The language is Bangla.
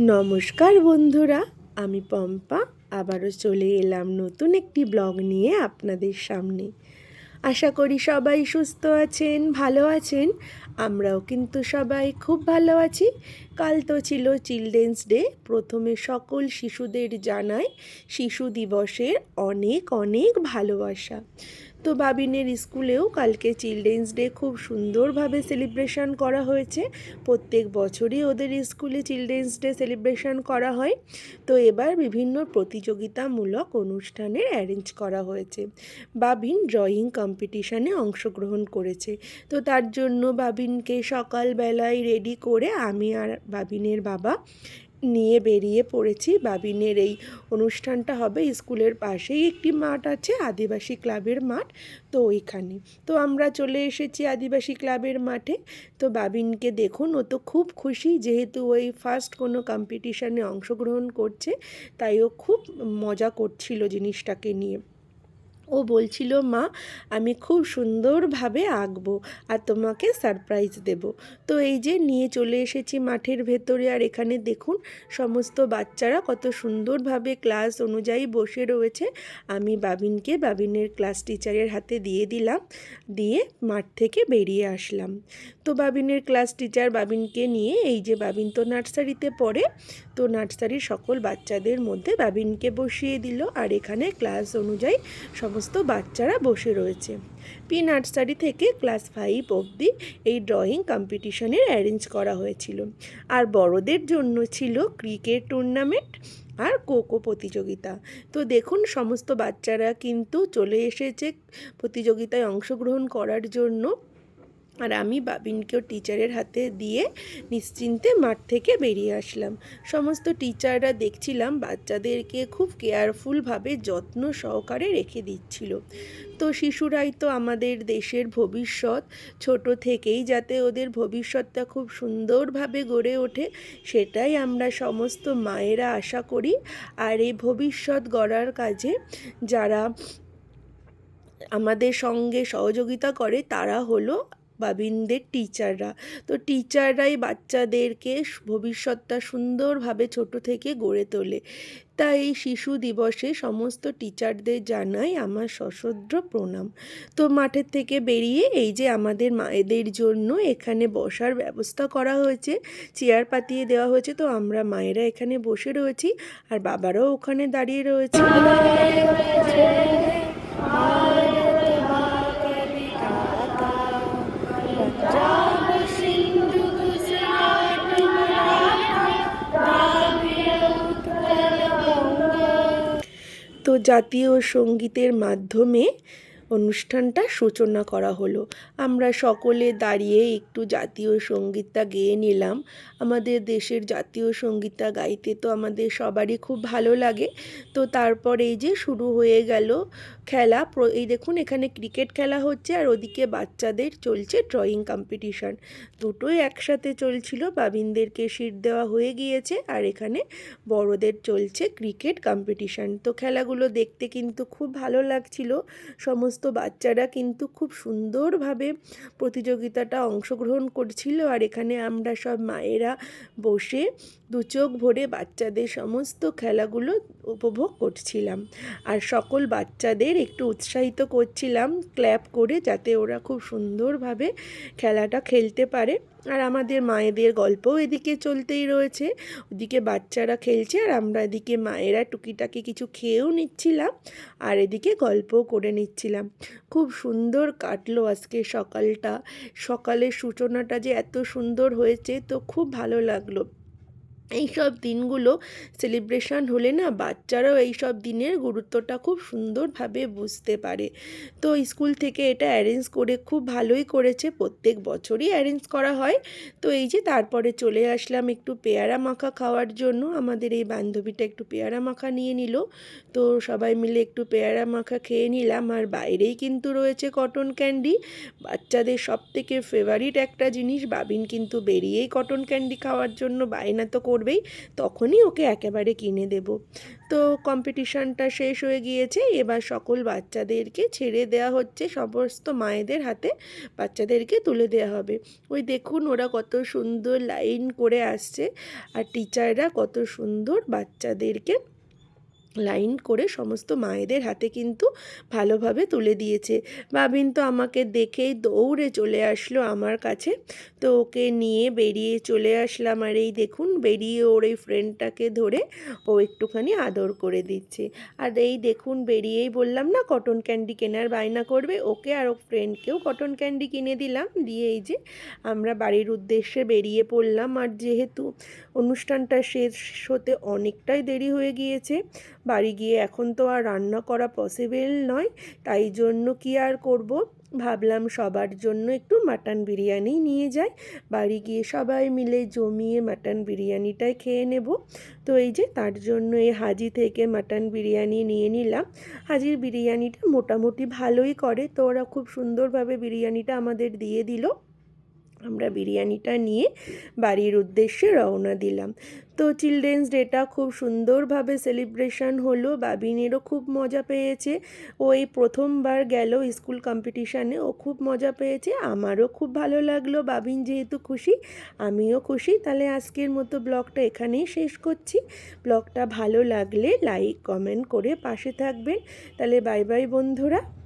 নমস্কার বন্ধুরা, আমি পম্পা। আবারও চলে এলাম নতুন একটি ব্লগ নিয়ে আপনাদের সামনে। আশা করি সবাই সুস্থ আছেন, ভালো আছেন। আমরাও কিন্তু সবাই খুব ভালো আছি। কাল তো ছিল চিলড্রেন্স ডে, প্রথমে সকল শিশুদের জানাই শিশু দিবসের অনেক অনেক ভালোবাসা। তো বাবিনের স্কুলেও কালকে চিলড্রেন্স ডে খুব সুন্দরভাবে সেলিব্রেশন করা হয়েছে। প্রত্যেক বছরই ওদের স্কুলে চিলড্রেন্স ডে সেলিব্রেশন করা হয়। তো এবার বিভিন্ন প্রতিযোগিতামূলক অনুষ্ঠানের অ্যারেঞ্জ করা হয়েছে। বাবিন ড্রয়িং কম্পিটিশানে অংশগ্রহণ করেছে। তো তার জন্য বাবিনকে সকালবেলায় রেডি করে আমি আর বাবিনের বাবা নিয়ে বেরিয়ে পড়েছি। বাবিনের এই অনুষ্ঠানটা হবে স্কুলের পাশেই একটি মাঠ আছে, আদিবাসী ক্লাবের মাঠ। তো ওইখানে। তো আমরা চলে এসেছি আদিবাসী ক্লাবের মাঠে। তো বাবিনকে দেখুন, ও তো খুব খুশি যেহেতু ওই ফার্স্ট কোনো কম্পিটিশানে অংশগ্রহণ করছে। তাই ও খুব মজা করছিল জিনিসটাকে নিয়ে। ও বলছিল, মা, আমি খুব সুন্দরভাবে আঁকবো আর তোমাকে সারপ্রাইজ দেব। তো এই যে নিয়ে চলে এসেছি মাঠের ভেতরে। আর এখানে দেখুন, সমস্ত বাচ্চারা কত সুন্দরভাবে ক্লাস অনুযায়ী বসে রয়েছে। আমি বাবিনকে, বাবিনের ক্লাস টিচারের হাতে দিয়ে দিলাম, দিয়ে মাঠ থেকে বেরিয়ে আসলাম। তো বাবিনের ক্লাস টিচার বাবিনকে নিয়ে এই যে বাবিন তো নার্সারিতে পড়ে তো নার্সারির সকল বাচ্চাদের মধ্যে বাবিনকে বসিয়ে দিল আর এখানে ক্লাস অনুযায়ী সমস্ত বাচ্চারা বসে রয়েছে। পি নার্সারি থেকে ক্লাস ফাইভ অবধি এই ড্রয়িং কম্পিটিশনের অ্যারেঞ্জ করা হয়েছিল। আর বড়দের জন্য ছিল ক্রিকেট টুর্নামেন্ট আর কোকো প্রতিযোগিতা। তো দেখুন, সমস্ত বাচ্চারা কিন্তু চলে এসেছে প্রতিযোগিতায় অংশগ্রহণ করার জন্য। আর আমি বাবিনকেও টিচারের হাতে দিয়ে নিশ্চিন্তে মাঠ থেকে বেরিয়ে আসলাম। সমস্ত টিচাররা দেখছিলাম বাচ্চাদেরকে খুব কেয়ারফুলভাবে যত্ন সহকারে রেখে দিচ্ছিল। তো শিশুরাই তো আমাদের দেশের ভবিষ্যৎ, ছোট থেকেই যাতে ওদের ভবিষ্যৎটা খুব সুন্দরভাবে গড়ে ওঠে, সেটাই আমরা সমস্ত মায়েরা আশা করি। আর এই ভবিষ্যৎ গড়ার কাজে যারা আমাদের সঙ্গে সহযোগিতা করে, তারা হলো বাবিনদের টিচাররা তো টিচাররাই বাচ্চাদেরকে ভবিষ্যৎটা সুন্দরভাবে ছোট থেকে গড়ে তোলে। তাই এই শিশু দিবসে সমস্ত টিচারদের জানাই আমার সশ্রদ্ধ প্রণাম। তো মাঠের থেকে বেরিয়ে এই যে আমাদের মায়েদের জন্য এখানে বসার ব্যবস্থা করা হয়েছে, চেয়ার পাতিয়ে দেওয়া হয়েছে, তো আমরা মায়েরা এখানে বসে রয়েছি আর বাবারাও ওখানে দাঁড়িয়ে রয়েছে। জাতীয় সঙ্গীতের মাধ্যমে অনুষ্ঠানটা সূচনা করা হলো। আমরা সকলে দাঁড়িয়ে একটু জাতীয় সঙ্গীতটা গেয়ে নিলাম। আমাদের দেশের জাতীয় সঙ্গীতটা গাইতে তো আমাদের সবারই খুব ভালো লাগে। তো তারপর এই যে শুরু হয়ে গেল খেলা। এই দেখুন এখানে ক্রিকেট খেলা হচ্ছে আর ওদিকে বাচ্চাদের চলছে ড্রয়িং কম্পিটিশান। দুটোই একসাথে চলছিল, বাবিনদেরকে সিট দেওয়া হয়ে গিয়েছে আর এখানে বড়দের চলছে ক্রিকেট কম্পিটিশান। তো খেলাগুলো দেখতে কিন্তু খুব ভালো লাগছিল। সমস্ত সমস্ত বাচ্চারা কিন্তু খুব সুন্দরভাবে প্রতিযোগিতাটা অংশগ্রহণ করছিল আর এখানে আমরা সব মায়েরা বসে দু চোখ ভরে বাচ্চাদের সমস্ত খেলাগুলো উপভোগ করছিলাম। আর সকল বাচ্চাদের একটু উৎসাহিত করছিলাম, ক্ল্যাপ করে যাতে ওরা খুব সুন্দরভাবে খেলাটা খেলতে পারে। আর আমাদের মায়েদের গল্পও এদিকে চলতেই রয়েছে। ওদিকে বাচ্চারা খেলছে আর আমরা এদিকে মায়েরা টুকিটাকি কিছু খেয়েও নিচ্ছিলাম আর এদিকে গল্পও করে নিচ্ছিলাম। খুব সুন্দর কাটলো আজকে সকালটা। সকালের সূচনাটা যে এত সুন্দর হয়েছে তো খুব ভালো লাগল। এইসব দিনগুলো সেলিব্রেশন হলে না বাচ্চারাও এইসব দিনের গুরুত্বটা খুব সুন্দরভাবে বুঝতে পারে। তো স্কুল থেকে এটা অ্যারেঞ্জ করে খুব ভালোই করেছে। প্রত্যেক বছরই অ্যারেঞ্জ করা হয়। তো এই যে তারপরে চলে আসলাম একটু পেয়ারা মাখা খাওয়ার জন্য। আমাদের এই বান্ধবীটা একটু পেয়ারা মাখা নিয়ে নিল। তো সবাই মিলে একটু পেয়ারা মাখা খেয়ে নিলাম। আর বাইরেই কিন্তু রয়েছে কটন ক্যান্ডি বাচ্চাদের সব থেকে ফেভারিট একটা জিনিস বাবিন কিন্তু বেরিয়েই কটন ক্যান্ডি খাওয়ার জন্য। বায়না তো করবেই, তখনই ওকে একেবারে কিনে দেব। তো কম্পিটিশনটা শেষ হয়ে গিয়েছে, এবার সকল বাচ্চাদেরকে ছেড়ে দেওয়া হচ্ছে, সমস্ত মায়েদের হাতে বাচ্চাদেরকে তুলে দেওয়া হবে। ওই দেখুন ওরা কত সুন্দর লাইন করে আসছে, আর টিচাররা কত সুন্দর বাচ্চাদেরকে লাইন করে সমস্ত মায়েদের হাতে কিন্তু ভালোভাবে তুলে দিয়েছে। বাবিন তো আমাকে দেখেই দৌড়ে চলে আসলো আমার কাছে। তো ওকে নিয়ে বেরিয়ে চলে আসলাম। আর এই দেখুন, বেরিয়ে ওর এই ফ্রেন্ডটাকে ধরে ও একটুখানি আদর করে দিচ্ছে। আর এই দেখুন, বেরিয়েই বললাম, না কটন ক্যান্ডি কেনার বায়না করবে। ওকে আর ও ফ্রেন্ডকেও কটন ক্যান্ডি কিনে দিলাম। দিয়ে এই যে আমরা বাড়ির উদ্দেশ্যে বেরিয়ে পড়লাম। আর যেহেতু অনুষ্ঠানটা শেষ হতে অনেকটাই দেরি হয়ে গিয়েছে বাড়ি গিয়ে এখন তো আর রান্না করা পসিবল নয়, তাই জন্য কি আর করব? ভাবলাম সবার জন্য একটু মাটন বিরিয়ানি নিয়ে যাই। বাড়ি গিয়ে সবাই মিলে জমিয়ে মাটন বিরিয়ানিটাই খেয়ে নেব। তো এই যে তার জন্য এই হাজি থেকে মাটন বিরিয়ানি নিয়ে নিলাম। হাজির বিরিয়ানিটা মোটামুটি ভালোই করে, তো ওরা খুব সুন্দরভাবে বিরিয়ানিটা আমাদের দিয়ে দিল। আমরা বিরিয়ানিটা নিয়ে বাড়ির উদ্দেশ্যে রওনা দিলাম। তো চিলড্রেন্স ডেটা খুব সুন্দরভাবে সেলিব্রেশন হলো, বাবিনেরও খুব মজা পেয়েছে। ও এই প্রথমবার গেল স্কুল কম্পিটিশানে, ও খুব মজা পেয়েছে। আমারও খুব ভালো লাগল, বাবিন যেহেতু খুশি, আমিও খুশি। তাহলে আজকের মতো ব্লগটা এখানেই শেষ করছি। ব্লগটা ভালো লাগলে লাইক, কমেন্ট করে পাশে থাকবেন। তাহলে বাই বাই বন্ধুরা।